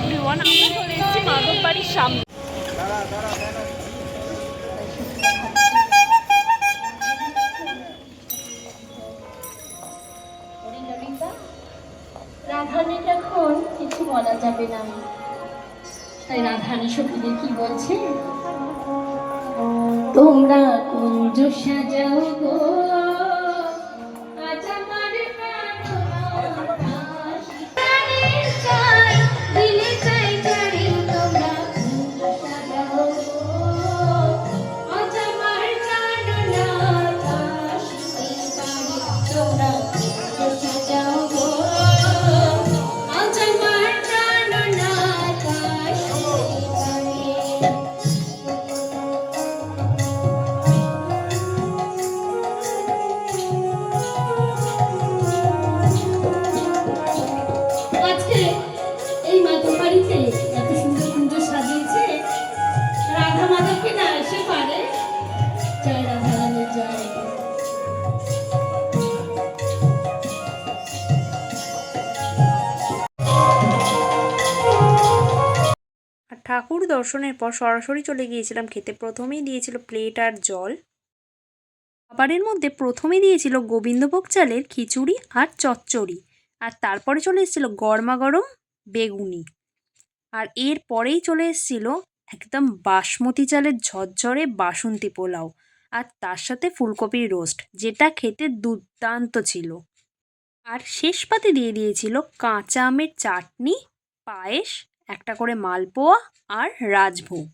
Everyone আমরা চলে এসেছি মাধব বাড়ির সামনে। রাধানের এখন কিছু বলা যাবে না। তাই রাধানি সখীদের কি বলছে? তোমরা কুঞ্জ সাজাও গো। মাধব বাড়িতে এত সুন্দর সুন্দর সাজিয়েছে। রাধা মাধবকে না এসে পারে। জয় রাধা রানীর জয়। ঠাকুর দর্শনের পর সরাসরি চলে গিয়েছিলাম খেতে। প্রথমেই দিয়েছিল প্লেট আর জল। খাবারের মধ্যে প্রথমে দিয়েছিল গোবিন্দভোগ চালের খিচুড়ি আর চচ্চড়ি। আর তারপরে চলে এসেছিল গরমা গরম বেগুনি। আর এর পরেই চলে এসেছিল একদম বাসমতি চালের ঝরঝরে বাসন্তী পোলাও আর তার সাথে ফুলকপির রোস্ট, যেটা খেতে দুর্দান্ত ছিল। আর শেষ পাতে দিয়ে দিয়েছিল কাঁচা আমের চাটনি, পায়েস, একটা করে মালপোয়া আর রাজভোগ।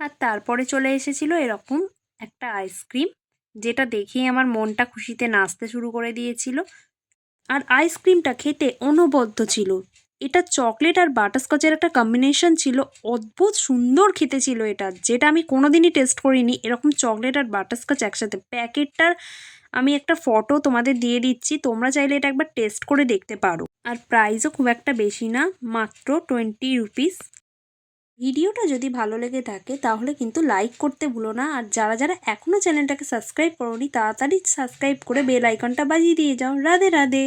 আর তারপরে চলে এসেছিল এরকম একটা আইসক্রিম, যেটা দেখেই আমার মনটা খুশিতে নাচতে শুরু করে দিয়েছিল। আর আইসক্রিমটা খেতে অনবদ্য ছিল। এটা চকলেট আর বাটারস্কচের একটা কম্বিনেশন ছিল। অদ্ভুত সুন্দর খেতে ছিল এটা। যেটা আমি কোনোদিনই টেস্ট করিনি। এরকম চকলেট আর বাটারস্কচ একসাথে। প্যাকেটটার আমি একটা ফটো তোমাদের দিয়ে দিচ্ছি। তোমরা চাইলে এটা একবার টেস্ট করে দেখতে পারো। আর প্রাইসও খুব একটা বেশি না। মাত্র টোয়েন্টি রুপিস ভিডিওটা যদি ভালো লেগে থাকে, তাহলে কিন্তু লাইক করতে ভুলো না। আর যারা যারা এখনও চ্যানেলটাকে সাবস্ক্রাইব করোনি, তাড়াতাড়ি সাবস্ক্রাইব করে বেল আইকনটা বাজিয়ে দিয়ে যাও। রাধে রাধে।